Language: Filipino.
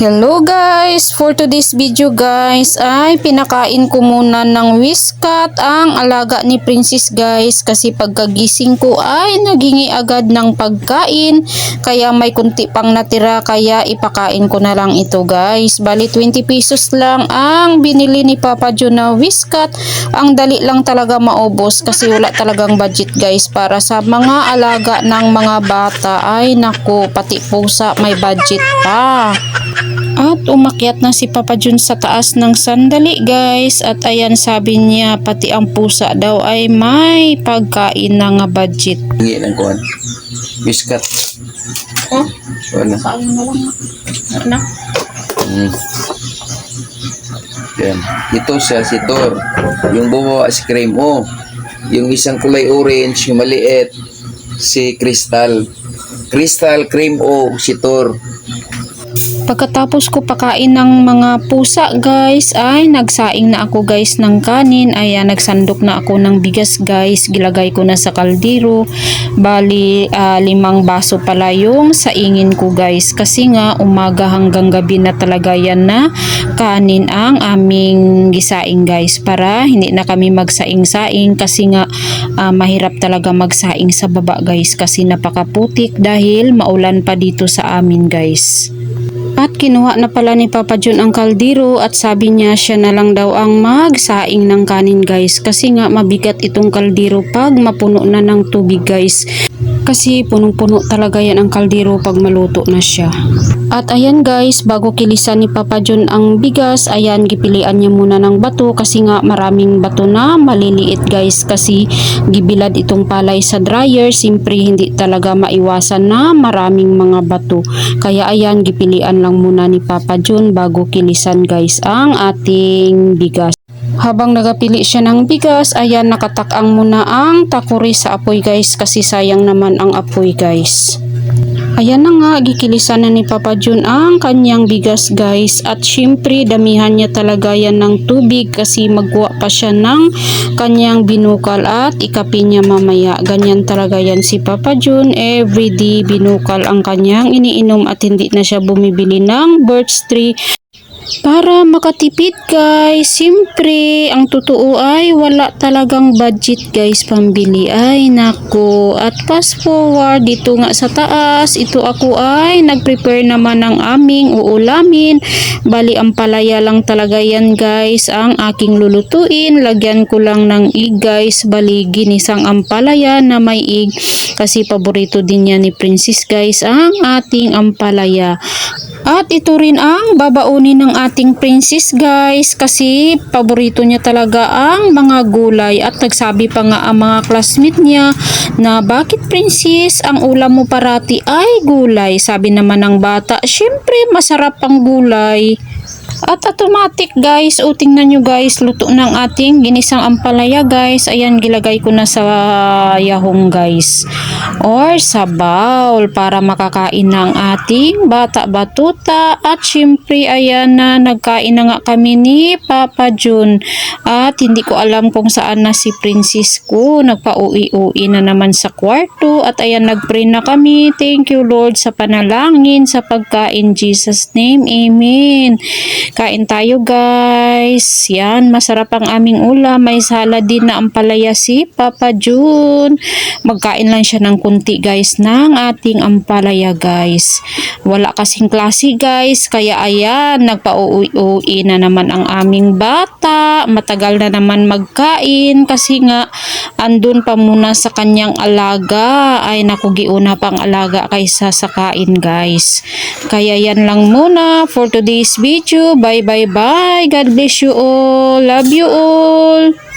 Hello guys! For today's video guys ay pinakain ko muna ng Whiskat ang alaga ni Princess guys kasi pagkagising ko ay nagingi agad ng pagkain kaya may kunti pang natira kaya ipakain ko na lang ito guys. Bali 20 pesos lang ang binili ni Papa John na Whiskat. Ang dali lang talaga maubos kasi wala talagang budget guys para sa mga alaga ng mga bata ay naku pati pusa may budget pa. At umakyat na si Papa Jun sa taas ng sandali guys at ayan sabi niya pati ang pusa daw ay may pagkain na nga budget. Hingi ng kuhan. Biskat. Oh, Wala. kain na lang na. Mm. Yan. Ito siya, si Thor. Yung bumawa si Cream O. Yung isang kulay orange, yung maliit, si Crystal. Crystal, Cream O, si Thor. Pagkatapos ko pakain ng mga pusa guys ay nagsaing na ako guys ng kanin. Ayan nagsandok na ako ng bigas guys. Gilagay ko na sa kaldero. Bali ah, limang baso pala yung saingin ko guys. Kasi nga umaga hanggang gabi na talaga yan na kanin ang aming gisaing guys. Para hindi na kami magsaing-saing kasi nga ah, mahirap talaga magsaing sa baba guys. Kasi napakaputik dahil maulan pa dito sa amin guys. Kinuha na pala ni Papa John ang kaldero at sabi niya siya na lang daw ang magsaing ng kanin guys kasi nga mabigat itong kaldero pag mapuno na ng tubig guys. Kasi punong-puno talaga yan ang kaldero pag maluto na siya. At ayan guys, bago kilisan ni Papa John ang bigas, ayan gipilian niya muna ng bato kasi nga maraming bato na maliliit guys kasi gibilad itong palay sa dryer, simpre hindi talaga maiwasan na maraming mga bato. Kaya ayan, gipilian lang muna ni Papa John bago kilisan guys ang ating bigas. Habang nagapili siya ng bigas, ayan nakatakang muna ang takuri sa apoy guys kasi sayang naman ang apoy guys. Ayan na nga, gikilisan na ni Papa Jun ang kanyang bigas guys. At syempre, damihan niya talaga yan ng tubig kasi magwa pa siya ng kanyang binukal at ikapin niya mamaya. Ganyan talaga yan si Papa Jun. Everyday binukal ang kanyang iniinom at hindi na siya bumibili ng birch tree para makatipid guys, siyempre, ang totoo ay wala talagang budget guys pambili. Ay nako, at fast forward dito nga sa taas, ito ako ay nag-prepare naman ng aming uulamin. Bali ang palaya lang talaga yan guys, ang aking lulutuin. Lagyan ko lang ng ig guys, bali ginisang ampalaya na may ig. Kasi paborito din yan ni Princess guys, ang ating ampalaya. At ito rin ang babaunin ng ating princess guys kasi paborito niya talaga ang mga gulay at nagsabi pa nga ang mga classmate niya na bakit princess ang ulam mo parati ay gulay. Sabi naman ng bata, syempre masarap ang gulay. At automatic guys, o tingnan nyo guys, luto ng ating ginisang ampalaya guys. Ayan, gilagay ko na sa yahong guys. Or sa bowl para makakain ng ating bata batuta. At syempre, ayan na, nagkain na nga kami ni Papa Jun. At hindi ko alam kung saan na si princess ko. Nagpa-uwi-uwi na naman sa kwarto. At ayan, nagpray na kami. Thank you Lord sa panalangin, sa pagkain. Jesus name, Amen. Kain tayo guys. Yan, masarap ang aming ulam. May salad din na ampalaya si Papa Jun. Magkain lang siya ng kunti guys ng ating ampalaya guys. Wala kasing klase guys. Kaya ayan, nagpa-uwi na naman ang aming bata. Matagal na naman magkain kasi nga andun pa muna sa kanyang alaga. Ay naku, giuna pang alaga kaysa sa kain guys. Kaya yan lang muna for today's video. Bye bye bye. God bless you all. Love you all.